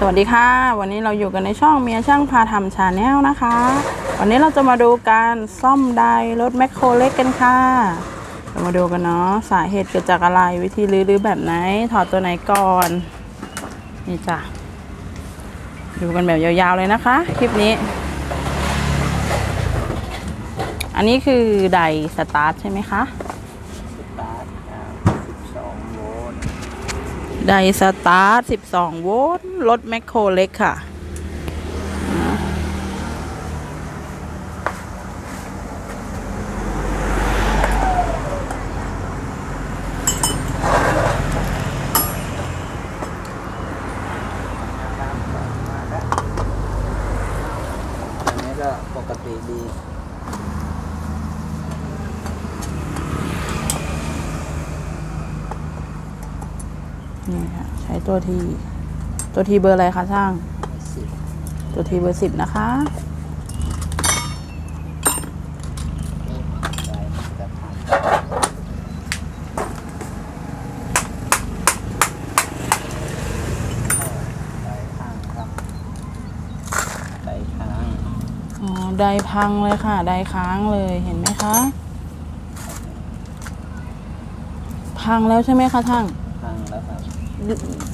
สวัสดีค่ะ วันนี้เราอยู่กันในช่องเมียช่างพาทำชาแนลนะคะ วันนี้เราจะมาดูการซ่อมไดรถแมคโครเล็กกันค่ะเรามาดูกันเนาะสาเหตุเกิดจากอะไรวิธีรื้อแบบไหนถอดตัวไหนก่อนนี่จ้ะดูกันแบบยาวๆเลยนะคะ คลิปนี้ อันนี้คือไดสตาร์ทใช่ไหมคะ สตาร์ท12 โวลต์ ไดสตาร์ท 12 โวลต์รถแมคโครเล็กค่ะ อันนี้ก็ปกติดี นี่ค่ะใช้ตัวที ตัวทีเบอร์อะไรคะช่าง ตัวทีเบอร์สิบนะคะได้จะทางอ๋อไดพังเลยค่ะ ไดค้างเลยเห็นไหมคะ พังแล้วใช่ไหมคะช่างข้างแล้วครับ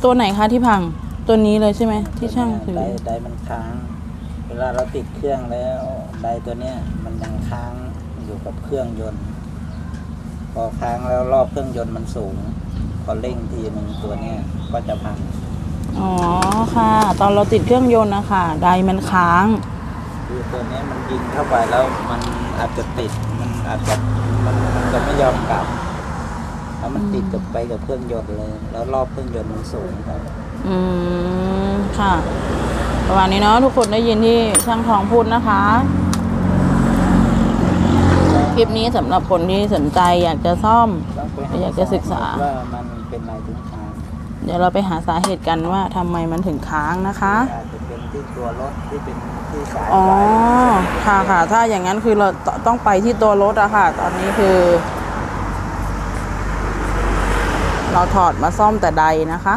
ตัวไหนคะที่พังตัวนี้เลยใช่ไหมที่ช่างถือได้ได้มันค้าง เวลาเราติดเครื่องแล้วได้ตัวเนี้ยมันยังค้างอยู่กับเครื่องยนต์ พอค้างแล้วรอบเครื่องยนต์มันสูง พอเร่งทีหนึ่งตัวเนี้ยก็จะพังอ๋อค่ะ ตอนเราติดเครื่องยนต์นะคะไดมันค้างคือตัวเนี้ยมันยิงเข้าไปแล้วมันอาจจะติดมันอาจจะมันมันจะไม่ยอมกลับ แล้วมันติดกับไปกับเครื่องยนต์เลย แล้วรอบเครื่องยนต์มันสูงครับ อืม ค่ะ ประมาณนี้เนาะทุกคนได้ยินที่ช่างทองพูดนะคะ คลิปนี้สำหรับคนที่สนใจอยากจะซ่อม ต้องไปหอยากจะศึกษา ว่ามันเป็นอะไรถึงค้างเดี๋ยวเราไปหาสาเหตุกันว่าทำไมมันถึงค้างนะคะ อาจจะเป็นที่ตัวรถที่เป็นที่สายอ๋อ ไฟ ค่ะค่ะ ถ้าอย่างนั้นคือเราตต้องไปที่ตัวรถอะค่ะ ตอนนี้คือ เราถอดมาซ่อมแต่ใดนะคะ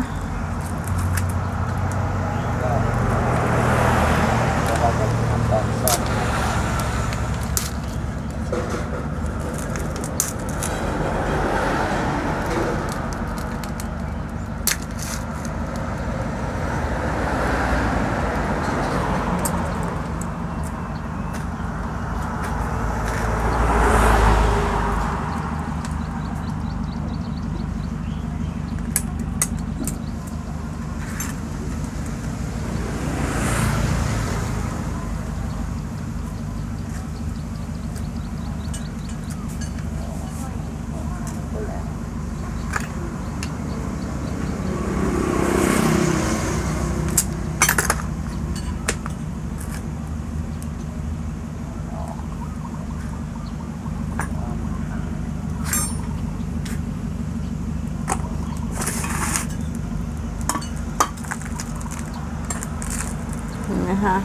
เห็นไหมคะ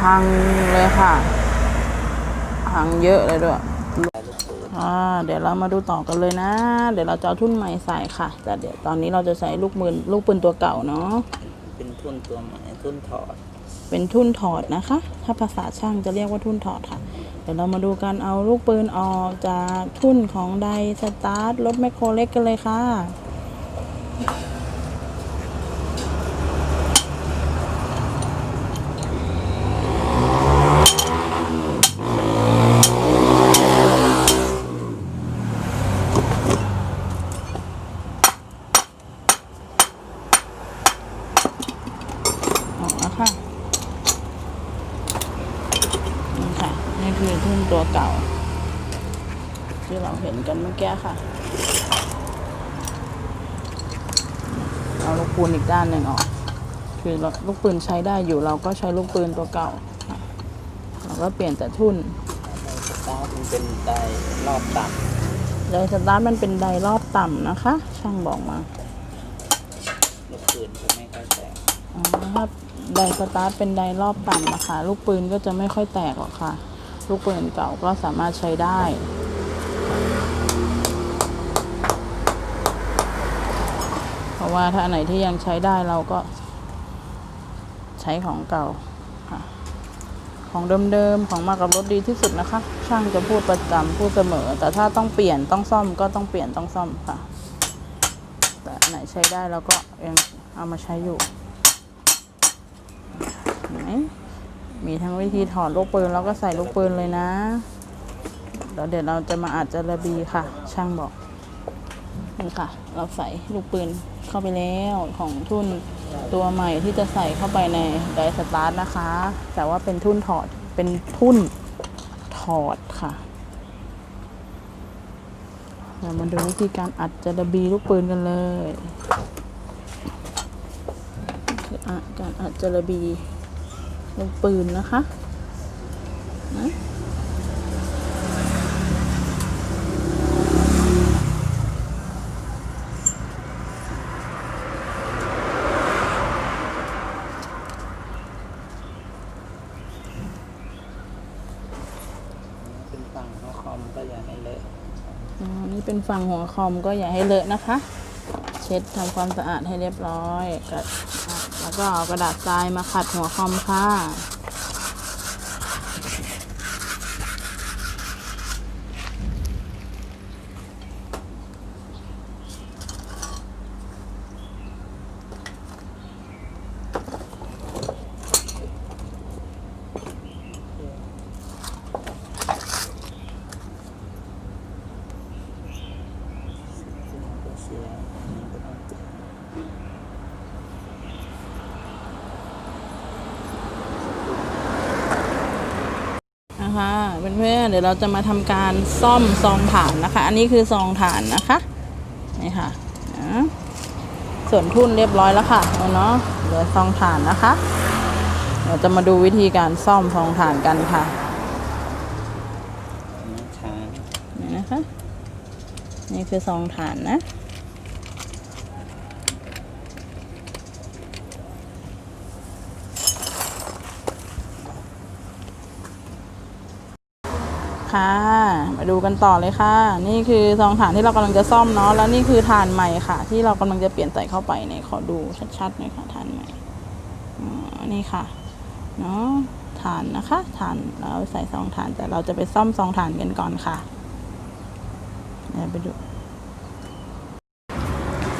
พังเลยค่ะ พังเยอะเลยด้วยอ่าเดี๋ยวเรามาดูต่อกันเลยนะ เดี๋ยวเราจะเอาทุ่นใหม่ใส่ค่ะ แต่เดี๋ยวตอนนี้เราจะใส่ลูกมือลูกปืนตัวเก่าเนาะเป็นทุ่นตัวใหม่ทุ่นถอด เป็นทุ่นถอดนะคะ ถ้าภาษาช่างจะเรียกว่าทุ่นถอดค่ะ เดี๋ยวเรามาดูการเอาลูกปืนออกจากทุ่นของไดสตาร์ทรถแมคโครเล็กกันเลยค่ะ ออกแล้วค่ะ นี่ค่ะ นี่คือทุ่น ตัวเก่า ที่เราเห็นกันเมื่อกี้ค่ะ เอาลูกปืนอีกด้านหนึ่งออก คือเราลูกปืนใช้ได้อยู่เราก็ใช้ลูกปืนตัวเก่าค่ะเราก็เปลี่ยนแต่ทุ่นสตาร์ทมันเป็นไดรอบต่ไดสตาร์ทมันเป็นไดรอบต่ำนะคะ ช่างบอกมาำลูกปืนจะไม่ค่อยแตกอ๋อถ้าไดสตาร์ทเป็นไดรอบต่ำนะคะ ลูกปืนก็จะไม่ค่อยแตกหรอกค่ะ ลูกปืนเก่าก็สามารถใช้ได้ เพราะว่าถ้าไหนที่ยังใช้ได้เราก็ใช้ของเก่าค่ะ ของเดิมๆของมากับรถดีที่สุดนะคะ ช่างจะพูดประจำพูดเสมอ แต่ถ้าต้องเปลี่ยนต้องซ่อมก็ต้องเปลี่ยนต้องซ่อมค่ะ แต่ไหนใช้ได้แล้วก็ยังเอามาใช้อยู่เห็นไห มีทั้งวิธีถอดลูกปืนแล้วก็ใส่ลูกปืนเลยนะแล้วเดี๋ยวเราจะมาอัดจระบีค่ะ ช่างบอกนี่ค่ะ เราใส่ลูกปืนเข้าไปแล้วของทุ่นตัวใหม่ที่จะใส่เข้าไปในไดสตาร์ทนะคะ แต่ว่าเป็นทุ่นถอดเป็นทุ่นถอดค่ะเรามาดูวิธีการอัดจระบีลูกปืนกันเลย คืออะการอัดจระบี ลูกปืนนะคะนะเป็นฝั่งของคอมก็อย่าให้เลอะอ๋อนี่เป็นฝั่งหัวคอมก็อย่าให้เลอะนะคะ เช็ดทำความสะอาดให้เรียบร้อยกัด ก็เอากระดาษทรายมาขัดหัวคอมค่ะ ซึ่งมันก็เสียอันนี้ก็ต้องเปลี่ยน นะคะเพื่อนๆเดี๋ยวเราจะมาทำการซ่อมซองฐานนะคะ อันนี้คือซองฐานนะคะนี่ค่ะนะส่วนทุ่นเรียบร้อยแล้วค่ะเอาเนาะเหลือซองฐานนะคะ เราจะมาดูวิธีการซ่อมซองฐานกันค่ะอันนี้ค้างนี่นะคะนี่คือซองฐานนะ ค่ะ มาดูกันต่อเลยค่ะ นี่คือซองฐานที่เรากำลังจะซ่อมเนาะ แล้วนี่คือฐานใหม่ค่ะ ที่เรากำลังจะเปลี่ยนใส่เข้าไปในขอดูชัดๆหน่อยค่ะฐานใหม่อ๋อนี่ค่ะ เนาะฐานนะคะฐานเราใส่ซองฐาน แต่เราจะไปซ่อมซองฐานกันก่อนค่ะเดี๋ยวไปดู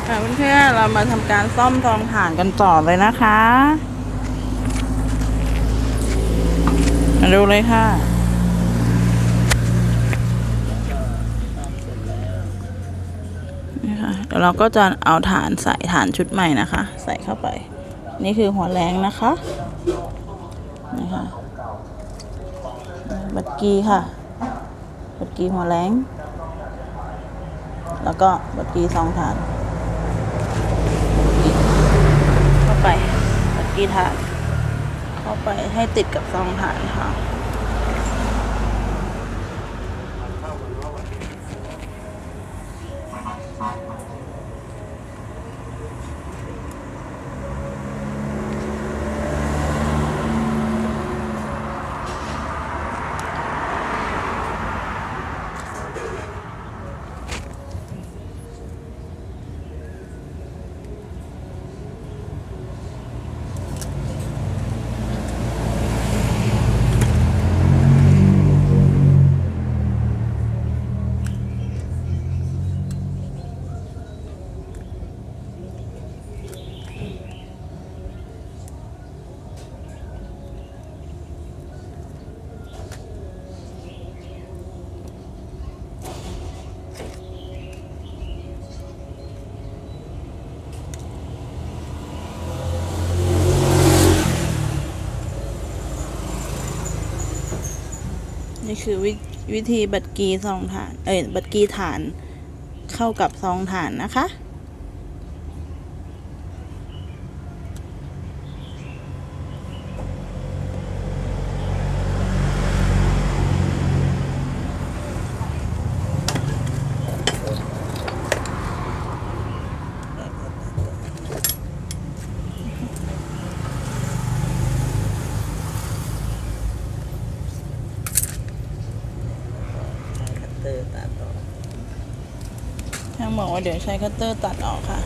ค่ะเพื่อนๆเรามาทำการซ่อมทองถ่านกันต่อเลยนะคะ มาดูเลยค่ะ นี่ค่ะ เดี๋ยวเราก็จะเอาฐานใส่ฐานชุดใหม่นะคะ ใส่เข้าไป นี่คือหัวแรงนะคะนี่ค่ะบัตรกีค่ะ บัตรกีหัวแรงแล้วก็บัตรกีสองฐานเข้าไปบัตรกีฐาน เข้าไปให้ติดกับซองฐานค่ะ คือววิธีบัตรกีซองฐาน เอ้ยบัตรกีฐานเข้ากับซองฐานนะคะ ใช้คัตเตอร์ ตัดออกช่างบอกว่าเดี๋ยวใช้คัตเตอร์ตัดออกค่ะ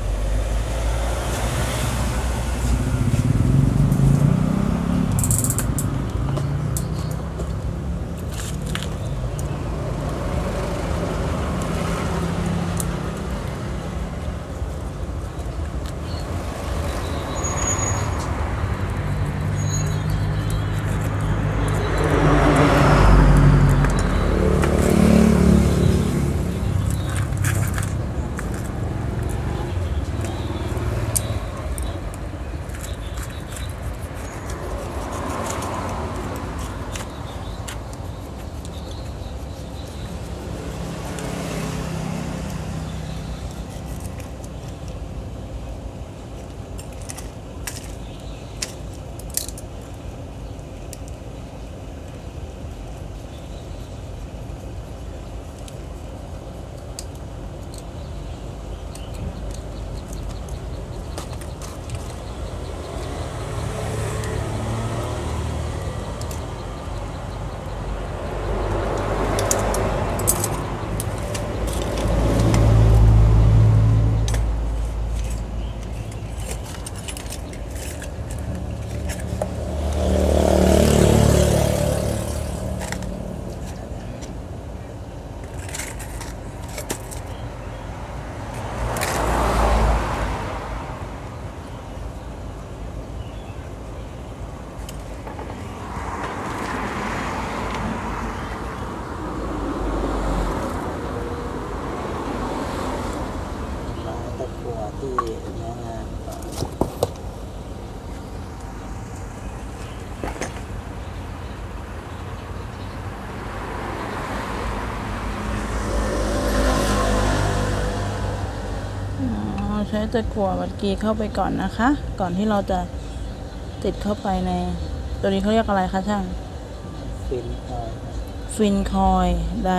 จะขัวบัดกีเข้าไปก่อนนะคะ ก่อนที่เราจะติดเข้าไปใน ตัวนี้เขาเรียกอะไรคะช่าง ฟินคอยฟินคอยได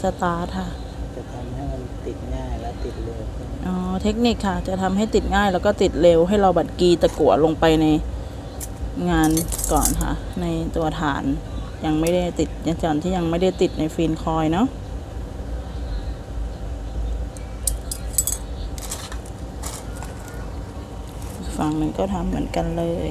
สตาร์ทค่ะ จะทำให้มันติดง่ายและติดเร็วขึ้นอ๋อเทคนิคค่ะ จะทำให้ติดง่ายแล้วก็ติดเร็วให้เราบัดกีตะกั่วลงไปในงานก่อนค่ะ ในตัวฐานยังไม่ได้ติดยังจอนที่ยังไม่ได้ติดในฟินคอยเนาะ งหนึ่งก็ทำเหมือนกันเลย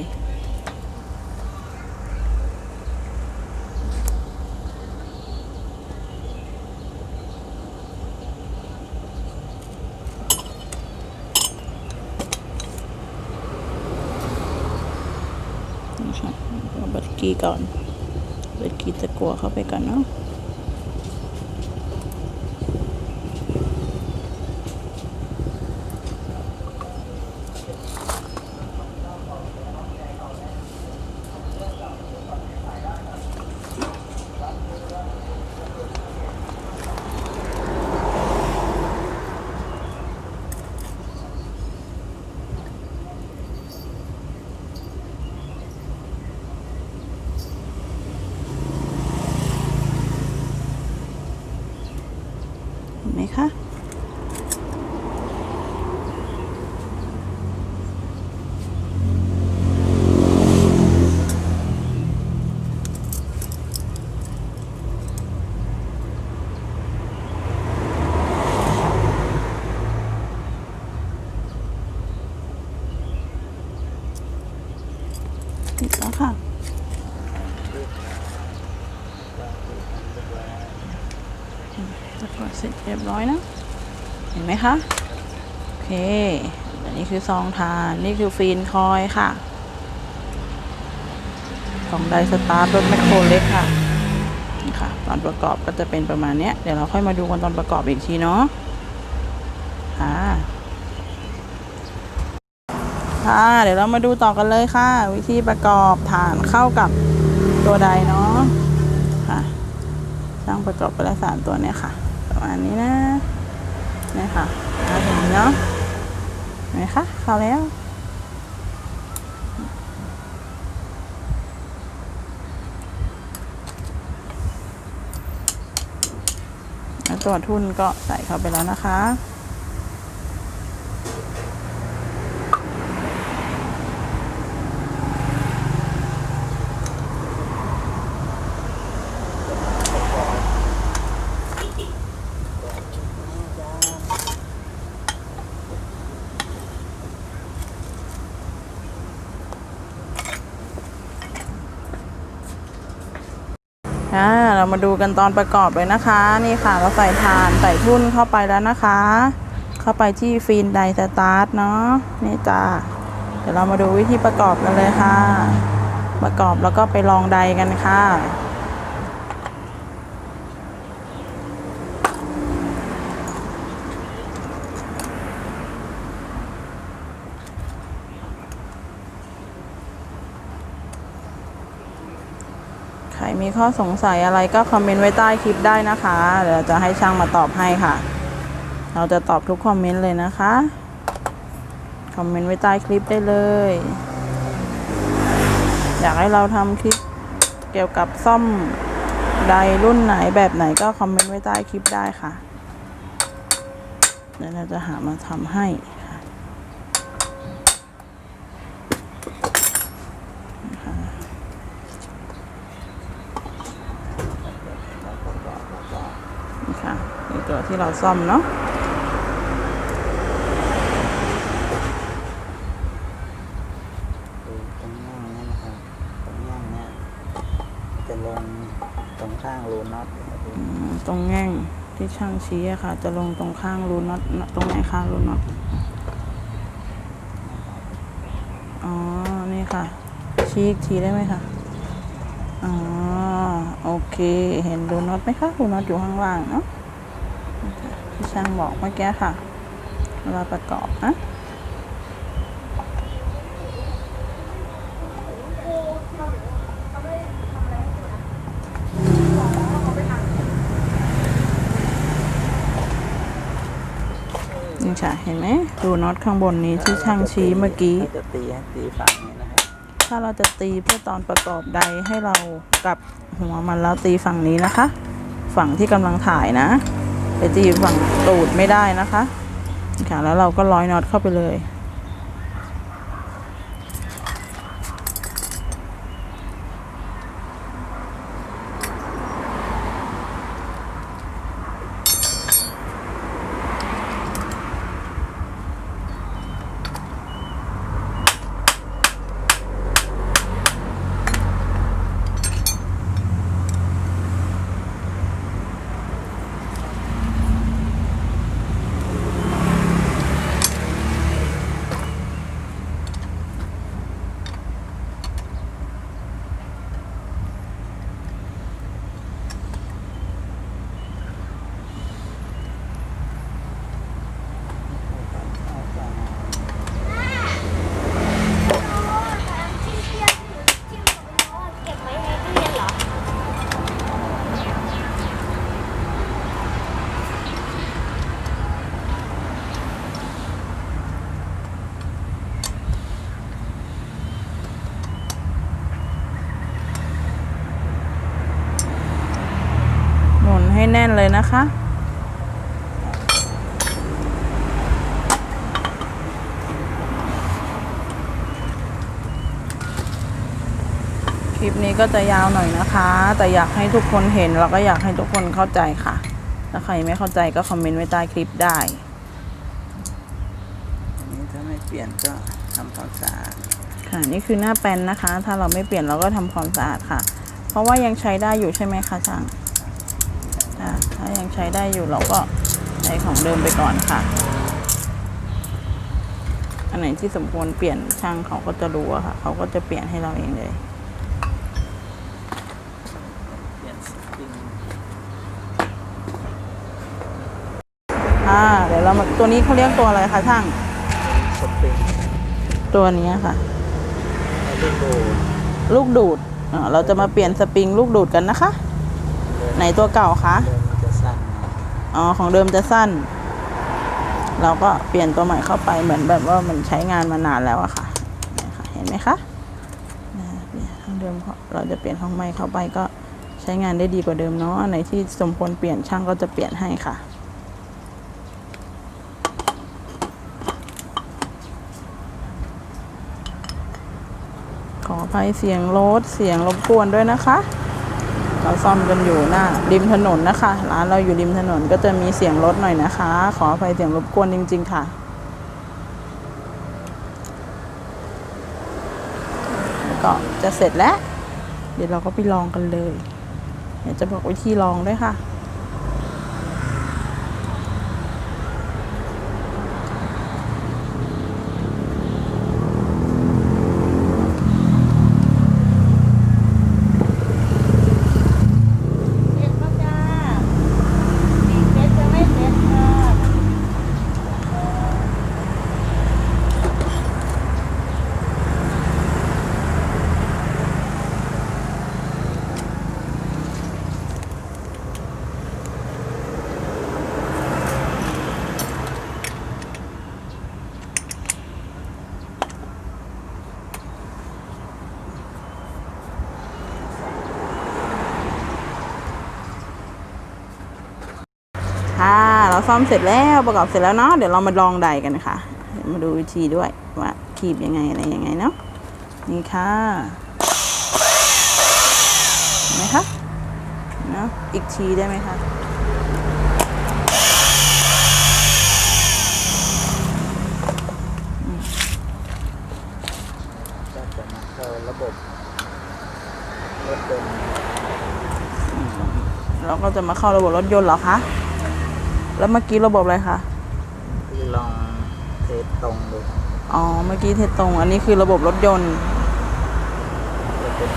นี่ค่ะเอาบัตรกีก่อน บัตรกีตะกัวเข้าไปก่อนเนาะ ไหมคะ ติดแล้วค่ะ ตะกด เรียบร้อยนะ เห็นไหมคะ โอเคอันนี้คือซองทาน นี่คือฟีนคอยค่ะของไดสตาร์ทรถแมคโครเล็กค่ะนี่ค่ะ ตอนประกอบก็จะเป็นประมาณเนี้ยเดี๋ยวเราค่อยมาดูกันตอนประกอบอีกทีเนาะค่ะค่ะ เดี๋ยวเรามาดูต่อกันเลยค่ะ วิธีประกอบฐานเข้ากับตัวใดเนาะค่ะสร้างประกอบไปแล้วสามตัวเนี่ยค่ะ มาณนี้นะนี่ค่ะมาถึงนี้เนาะเห็นไหมคะเข้าแล้วแล้วตัวทุ่นก็ใส่เข้าไปแล้วนะคะ อ่า เรามาดูกันตอนประกอบเลยนะคะ นี่ค่ะเราใส่ฐานใส่ทุ่นเข้าไปแล้วนะคะ เข้าไปที่ฟีนไดสตาร์ทเนาะนี่จ้าเดี๋ยวเรามาดูวิธีประกอบกันเลยค่ะ ประกอบแล้วก็ไปลองไดกันค่ะ รมีข้อสงสัยอะไรก็คอมเมนต์ไว้ใต้คลิปได้นะคะ เดี๋ยวจะให้ช่างมาตอบให้ค่ะ เราจะตอบทุกคอมเมนต์เลยนะคะ คอมเมนต์ไว้ใต้คลิปได้เลย อยากให้เราทำคลิปเกี่ยวกับซ่อมใดรุ่นไหนแบบไหนก็คอมเมนต์ไว้ใต้คลิปได้ค่ะ เดี๋ยวเราจะหามาทำให้ค่ะ นี่ค่ะนี่ตัว ที่เราซ่อมเนาะดูตรงย่างนี่นะครับตรงย่างเนี่ยจะลงตรงข้างรูน็อตนะครับอืมตรงแง่งที่ช่างชี้อะค่ะ จะลงตรงข้างรูน็อตตรงไหนข้างรูน็อตอ๋อ นี่ค่ะ ชี้อีกทีได้ไหมคะอ๋อ โอเค เห็นรูน็อตไหมคะรูน็อตอยู่ข้างล่างเนาะนี่ค่ะที่ ช่างบอกเมื่อกี้ค่ะเวลาประกอบนะนี่ค่ะเห็นไหมดูน็อตข้างบนนี้ที่ช่างชี้เมื่อกี้จะตีตีฝั่งนี้นะครับถ้าเราจะตีเพื่อตอนประกอบใดให้เรากลับหัวมันแล้วตีฝั่งนี้นะคะ ฝั่งที่กำลังถ่ายนะ ไปตีฝั่งตูดไม่ได้นะคะค่ะแล้วเราก็ร้อยน็อตเข้าไปเลย แน่นเลยนะคะ คลิปนี้ก็จะยาวหน่อยนะคะ แต่อยากให้ทุกคนเห็นแล้วก็อยากให้ทุกคนเข้าใจค่ะ ถ้าใครไม่เข้าใจก็คอมเมนต์ไว้ใต้คลิปได้อันนี้ถ้าไม่เปลี่ยนก็ทำความสะอาดค่ะนี่คือหน้าแปลนนะคะ ถ้าเราไม่เปลี่ยนเราก็ทำความสะอาดค่ะ เพราะว่ายังใช้ได้อยู่ใช่ไหมคะช่าง อ่าถ้ายังใช้ได้อยู่เราก็ใช้ของเดิมไปก่อนค่ะ อันไหนที่สมควรเปลี่ยนช่างเขาก็จะรู้อะค่ะ เขาก็จะเปลี่ยนให้เราเองเลยเปลี่ยนสปริงอ่าเดี๋ยวเรามาตัวนี้เขาเรียกตัวอะไรคะช่างสปริงตัวนี้ค่ะแล้วลูกโดดลูกดูดอ่าเราจะมาเปลี่ยนสปริงลูกดูดกันนะคะไหน ตัวเก่าคะเดิมมันจะสั้นนะอ๋อ ของเดิมจะสั้น เราก็เปลี่ยนตัวใหม่เข้าไปเหมือนแบบว่ามันใช้งานมานานแล้วอะค่ะเนี่ยค่ะเห็นไหมคะนะเนี่ยของเดิมเราจะเปลี่ยนของใหม่เข้าไปก็ใช้งานได้ดีกว่าเดิมเนาะ อันไหนที่สมควรเปลี่ยนช่างก็จะเปลี่ยนให้ค่ะขออภัยเสียงรถเสียงรบกวนด้วยนะคะ เราซ่อมกันอยู่หน้าริมถนนนะคะ ร้านเราอยู่ริมถนนก็จะมีเสียงรถหน่อยนะคะ ขออภัยเสียงรบกวนจริง ๆ ค่ะก็จะเสร็จแล้ว เดี๋ยวเราก็ไปลองกันเลยเดี๋ยวจะบอกวิธีลองด้วยค่ะ เสร็จแล้วจ้ามีเสร็จจะไม่เสร็จค่ะ ค่ะ เรา ซ่อมเสร็จแล้วประกอบเสร็จแล้วเนาะเดี๋ยวเรามาลองไดกันค่ะเดี๋ยวมาดูวิธีด้วยว่าคีบยังไงอะไรยังไงเนาะนี่ค่ะเห็นไหมคะเนาะอีกทีได้ไหมคะก็จะมาเข้าระบบรถยนต์เราก็จะมาเข้าระบบรถยนต์เหรอคะ แล้วเมื่อกี้ระบบอะไรคะ ที่ลองเทสตรงดูอ๋อ เมื่อกี้เทสตรง อันนี้คือระบบรถยนต์ จะเป็น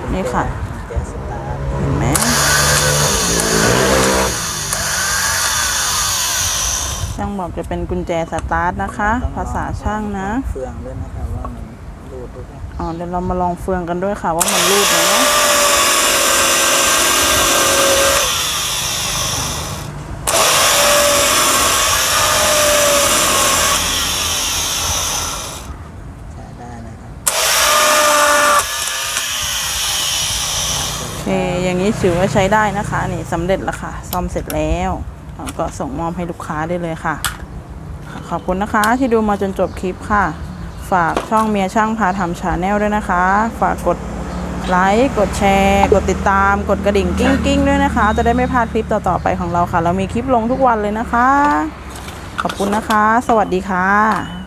กุญนี่แจค่ะ กุญแจสตาร์ทเห็นไหมช่างบอกจะเป็นกุญแจสตาร์ทนะคะ ต้องลองภาษาช่างนะ เฟืองด้วยนะครับว่ามันรูดหรือเปล่าอ๋อเดี๋ยวเรามาลองเฟืองกันด้วยค่ะว่ามันรูดไหม นะนี้ถือว่าใช้ได้นะคะนี่สำเร็จแล้วค่ะ ซ่อมเสร็จแล้วก็ส่งมอบให้ลูกค้าได้เลยค่ะ ขอบคุณนะคะที่ดูมาจนจบคลิปค่ะ ฝากช่องเมียช่างพาทำชาแนลด้วยนะคะ ฝากกดไลค์กดแชร์ กดติดตาม กดกระดิ่งกิ้งกิ้งด้วยนะคะ จะได้ไม่พลาดคลิปต่อๆไปของเราค่ะ เรามีคลิปลงทุกวันเลยนะคะ ขอบคุณนะคะ สวัสดีค่ะ